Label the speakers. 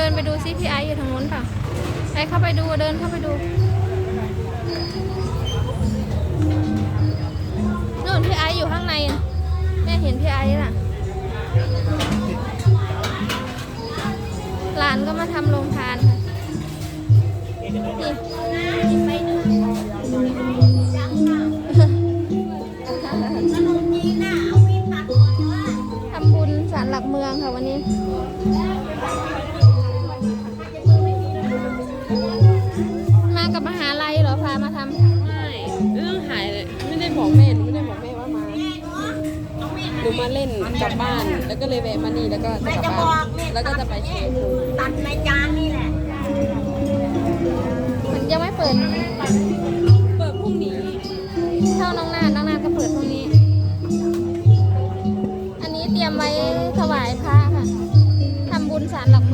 Speaker 1: เดินไปดูซิพี่ไอซ์อยู่ทางนู้นเปล่าไปเข้าไปดูเดินเข้าไปดูนู่นพี่ไอซ์อยู่ข้างในแม่เห็นพี่ไอซ์น่ะหลานก็มาทำโรงทานค่ะทำบุญศาลหลักเมืองค่ะวันนี้ มากับมหาลัยเหรอพามาทำ
Speaker 2: ไม่เรื่องหายเลยไม่ได้บอกแม่หนูไม่ได้บอกแม่ว่ามาหนูมาเล่นกลับบ้าน แล้วก็เลยแวะมานี่แล้วก็จะกลับบ้านแล้วก็จะไปเชียง
Speaker 3: ตัดในจานนี่แหละ
Speaker 1: มันยังไม่เปิด
Speaker 2: เปิดพรุ่งนี้
Speaker 1: เท่าน้องนาดน้องนาดก็เปิดพรุ่งนี้ อันนี้เตรียมไว้ถวายพระค่ะทำบุญสารหลัก